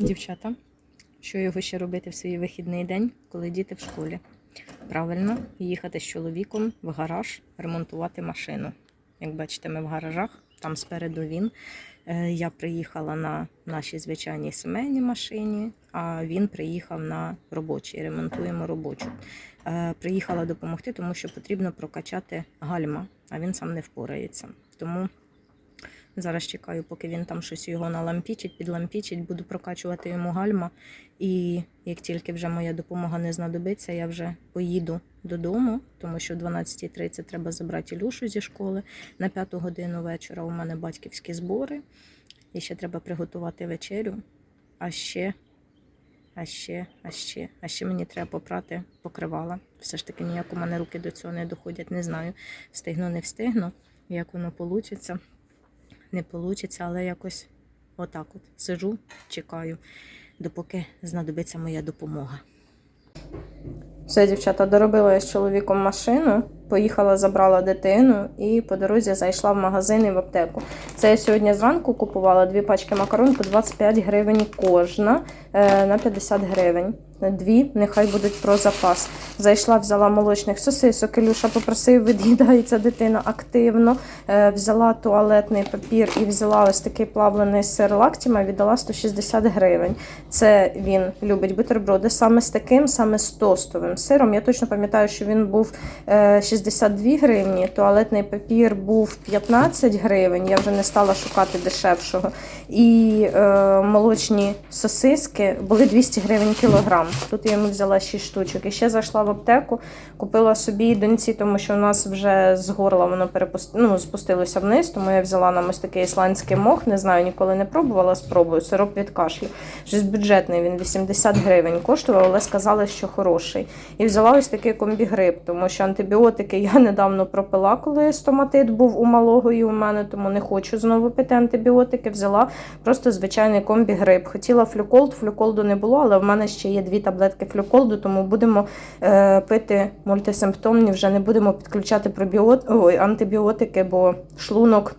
Дівчата, що його ще робити в свій вихідний день, коли діти в школі? Правильно, їхати з чоловіком в гараж, ремонтувати машину. Як бачите, ми в гаражах, там спереду він. Е, Я приїхала на нашій звичайній сімейній машині, а він приїхав на робочій, ремонтуємо робочу. Е, Приїхала допомогти, тому що потрібно прокачати гальма, а він сам не впорається. Тому Зараз чекаю, поки він там щось його налампічить, підлампічить, буду прокачувати йому гальма. І як тільки вже моя допомога не знадобиться, я вже поїду додому, тому що в 12.30 треба забрати Ілюшу зі школи. На 5 годину вечора у мене батьківські збори. І ще треба приготувати вечерю. А ще, а ще, а ще, а ще мені треба попрати покривала. Все ж таки ніяк у мене руки до цього не доходять. Не знаю, встигну, не встигну, як воно вийде не вийде, але якось отак от сижу, чекаю, допоки знадобиться моя допомога. Все, дівчата, доробила я з чоловіком машину, поїхала, забрала дитину і по дорозі зайшла в магазин і в аптеку. Це я сьогодні зранку купувала дві пачки макарон по 25 гривень кожна е, на 50 гривень. Дві, нехай будуть про запас. Зайшла, взяла молочних сосисок. Ілюша попросив, від'їдається дитина активно. Е, взяла туалетний папір і взяла ось такий плавлений сир лактіма, віддала 160 гривень. Це він любить бутерброди саме з таким, саме з тостовим сиром. Я точно пам'ятаю, що він був е, 62 гривні, туалетний папір був 15 гривень. Я вже не стала шукати дешевшого. І е, молочні сосиски були 200 гривень кілограм. Тут я йому взяла 6 штучок. І ще зайшла в аптеку, купила собі доньці, тому що у нас вже з горла воно перепуст... ну, спустилося вниз, тому я взяла нам ось такий ісландський мох. Не знаю, ніколи не пробувала, спробую. Сироп від кашлю. Щось бюджетний, він 80 гривень коштував, але сказали, що хороший. І взяла ось такий комбігрип, тому що антибіотики я недавно пропила, коли стоматит був у малого і у мене, тому не хочу знову пити антибіотики. Взяла просто звичайний комбігрип. Хотіла флюколд, флюколду не було, але в мене ще є дві таблетки флюколду, тому будемо е, пити мультисимптомні, вже не будемо підключати пробіот... Ой, антибіотики, бо шлунок.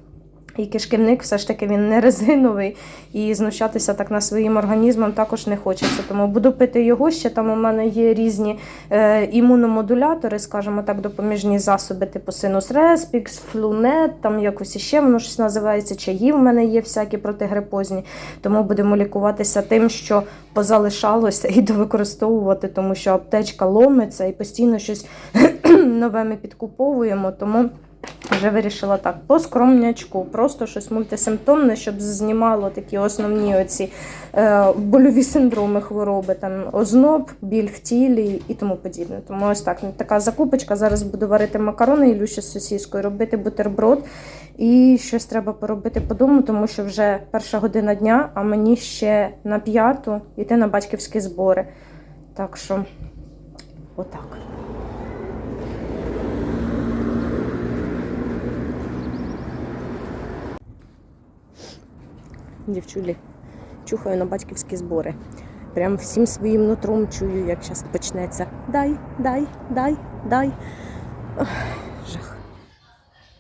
І кишківник все ж таки він не резиновий, і знущатися так над своїм організмом також не хочеться. Тому буду пити його. Ще там у мене є різні е, імуномодулятори, скажімо так, допоміжні засоби, типу синус респікс, флунет, там якось іще воно щось називається. Чаї в мене є всякі протигрипозні. Тому будемо лікуватися тим, що позалишалося, і довикористовувати, тому що аптечка ломиться і постійно щось нове ми підкуповуємо. Тому. Вже вирішила так, по скромнячку, просто щось мультисимптомне, щоб знімало такі основні оці е, больові синдроми хвороби, там озноб, біль в тілі і тому подібне. Тому ось так така закупочка. Зараз буду варити макарони Ілюші з сосіскою, робити бутерброд. І щось треба поробити по дому, тому що вже перша година дня, а мені ще на п'яту йти на батьківські збори. Так що, отак. Дівчулі, чухаю на батьківські збори. Прям всім своїм нутром чую, як зараз почнеться. Дай, дай, дай, дай. Ох, жах.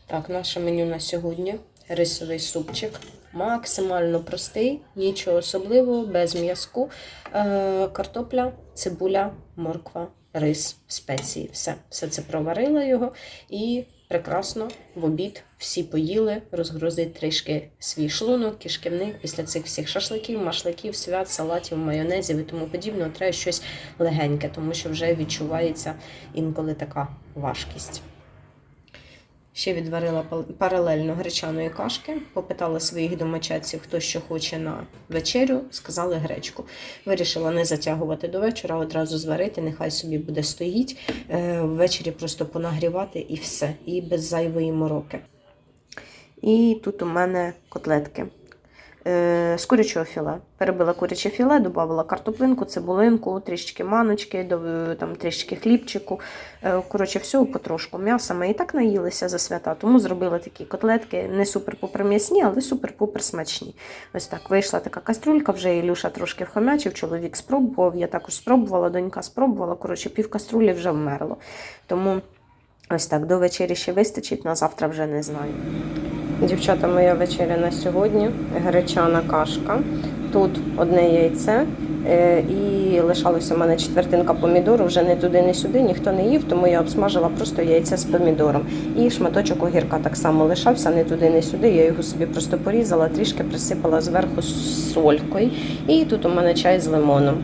Так, наше меню на сьогодні. Рисовий супчик. Максимально простий, нічого особливого, без м'язку. Е, картопля, цибуля, морква, рис, спеції. Все. Все це проварила його і прекрасно в обід всі поїли, розгрузить трішки свій шлунок, кишківник після цих всіх шашликів, машликів, свят, салатів, майонезів і тому подібне. Треба щось легеньке, тому що вже відчувається інколи така важкість. Ще відварила паралельно гречаної кашки, попитала своїх домочадців, хто що хоче на вечерю, сказали гречку. Вирішила не затягувати до вечора, одразу зварити, нехай собі буде стоїть. Е, Ввечері просто понагрівати і все, і без зайвої мороки. І тут у мене котлетки. Е, з курячого філе. Перебила куряче філе, додавала картоплинку, цибулинку, трішечки маночки, до- там трішечки хлібчику. Е, Коротше, всього потрошку м'яса. Ми і так наїлися за свята, тому зробила такі котлетки, не супер-пупер м'ясні, але супер-пупер смачні. Ось так вийшла така кастрюлька, вже Ілюша трошки вхомячив, чоловік спробував, я також спробувала, донька спробувала. Коротше, пів каструлі вже вмерло. Тому ось так, до вечері ще вистачить, на завтра вже не знаю. Дівчата, моя вечеря на сьогодні гречана кашка. Тут одне яйце. е, І лишалося в мене четвертинка помідору, вже не туди, не сюди, ніхто не їв, тому я обсмажила просто яйце з помідором. І шматочок огірка так само лишався, не туди, не сюди. Я його собі просто порізала, трішки присипала зверху солькою. І тут у мене чай з лимоном.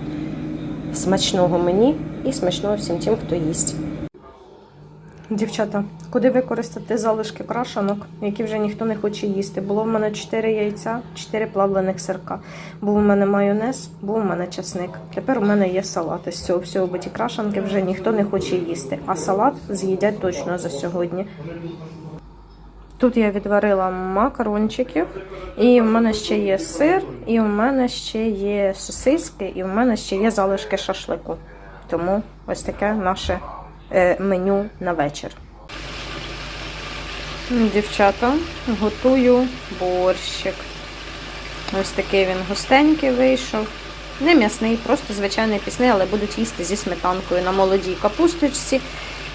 Смачного мені і смачного всім тим, хто їсть. Дівчата, куди використати залишки крашанок, які вже ніхто не хоче їсти? Було в мене 4 яйця, 4 плавлених сирка. Був у мене майонез, був у мене часник. Тепер у мене є салат. Із цього всього, бо ті крашанки вже ніхто не хоче їсти. А салат з'їдять точно за сьогодні. Тут я відварила макарончиків, і в мене ще є сир, і в мене ще є сосиски, і в мене ще є залишки шашлику. Тому ось таке наше меню на вечір. Дівчата, готую борщик. Ось такий він густенький вийшов. Не м'ясний, просто звичайний пісний, але будуть їсти зі сметанкою на молодій капусточці.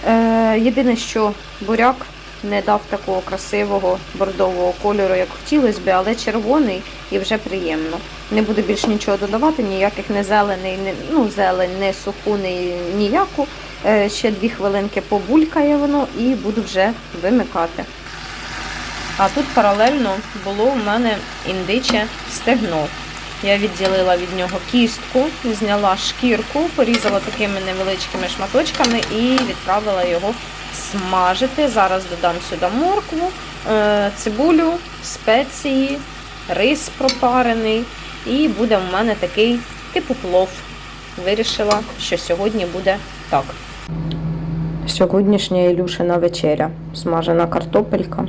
Е, єдине, що буряк не дав такого красивого бордового кольору, як хотілося б, але червоний і вже приємно. Не буду більш нічого додавати, ніяких не зелений, не, ну, зелень, не суху, не ніяку. Е, ще дві хвилинки побулькає воно і буду вже вимикати. А тут паралельно було у мене індиче стегно. Я відділила від нього кістку, зняла шкірку, порізала такими невеличкими шматочками і відправила його смажити. Зараз додам сюди моркву, е, цибулю, спеції, рис пропарений. І буде в мене такий типу плов. Вирішила, що сьогодні буде так. Сьогоднішня Ілюшина вечеря. Смажена картопелька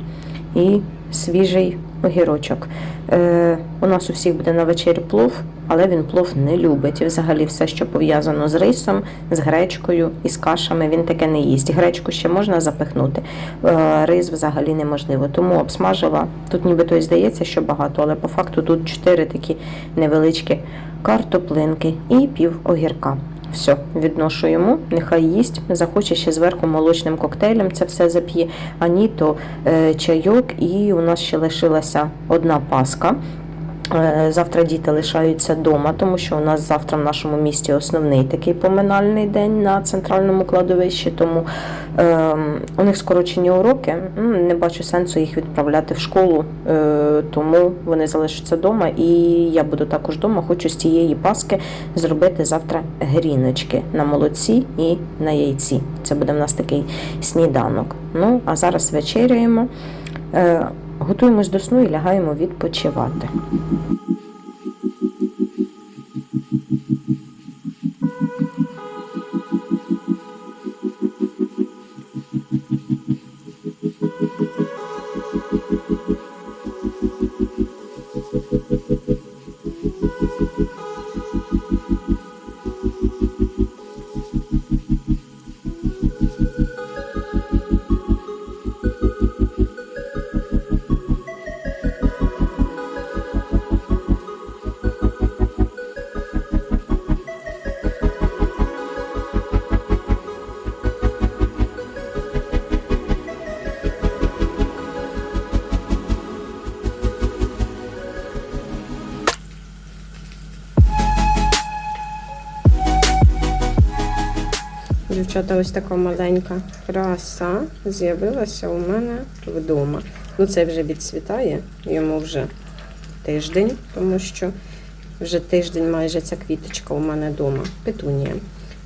і свіжий огірочок. Е, у нас у всіх буде на вечері плов, але він плов не любить. І взагалі все, що пов'язано з рисом, з гречкою і з кашами, він таке не їсть. Гречку ще можна запихнути, е, рис взагалі неможливо. Тому обсмажила. Тут нібито і здається, що багато, але по факту тут чотири такі невеличкі картоплинки і пів огірка. Все, відношу йому, нехай їсть. Захоче ще зверху молочним коктейлем це все зап'є. А ні, то е, чайок, і у нас ще лишилася одна паска. Е, Завтра діти лишаються вдома, тому що у нас завтра в нашому місті основний такий поминальний день на центральному кладовищі. Тому е, у них скорочені уроки. Не бачу сенсу їх відправляти в школу, е, тому вони залишаться вдома. І я буду також вдома. Хочу з цієї паски зробити завтра гріночки на молоці і на яйці. Це буде в нас такий сніданок. Ну а зараз вечеряємо. Е, Готуємось до сну і лягаємо відпочивати. Дівчата, ось така маленька краса з'явилася у мене вдома. Ну, це вже відцвітає, йому вже тиждень, тому що вже тиждень майже ця квіточка у мене вдома. Петунія.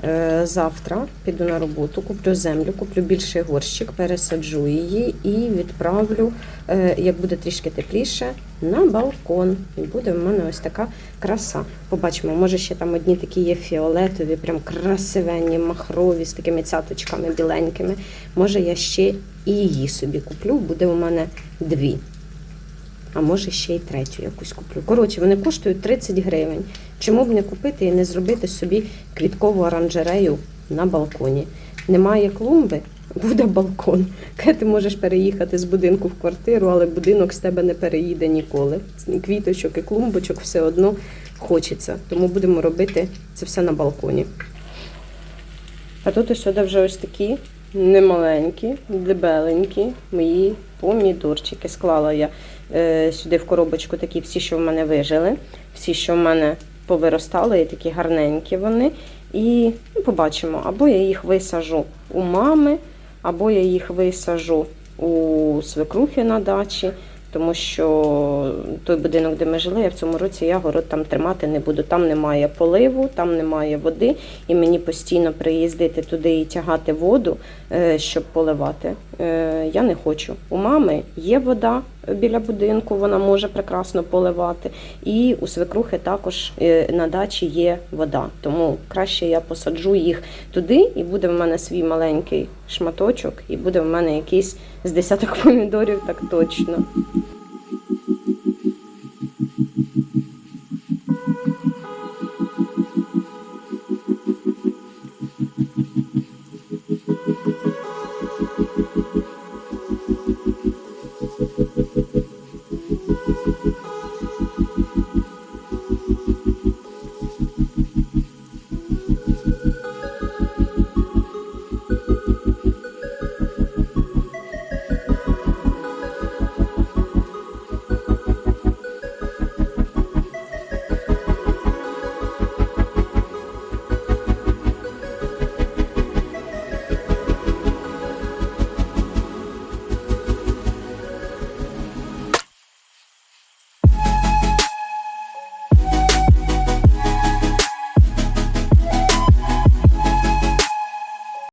Е, Завтра піду на роботу, куплю землю, куплю більший горщик, пересаджу її і відправлю, е, як буде трішки тепліше, на балкон. І буде в мене ось така краса. Побачимо, може ще там одні такі є фіолетові, прям красивенні, махрові, з такими цяточками біленькими. Може, я ще і її собі куплю, буде у мене дві. А може ще й третю якусь куплю. Коротше, вони коштують 30 гривень. Чому б не купити і не зробити собі квіткову оранжерею на балконі? Немає клумби, буде балкон. Ти можеш переїхати з будинку в квартиру, але будинок з тебе не переїде ніколи. Квіточок і клумбочок все одно хочеться. Тому будемо робити це все на балконі. А тут ось сюди вже ось такі немаленькі, дебеленькі мої помідорчики. Склала я е, сюди в коробочку такі всі, що в мене вижили, всі, що в мене повиростали, і такі гарненькі вони. І ну, побачимо, або я їх висажу у мами, або я їх висажу у свекрухи на дачі. Тому що той будинок, де ми жили, я в цьому році я город там тримати не буду. Там немає поливу, там немає води, і мені постійно приїздити туди і тягати воду, е, щоб поливати. Е, Я не хочу. У мами є вода біля будинку, вона може прекрасно поливати. І у свекрухи також е, на дачі є вода. Тому краще я посаджу їх туди, і буде в мене свій маленький шматочок, і буде в мене якийсь з десяток помідорів, так точно.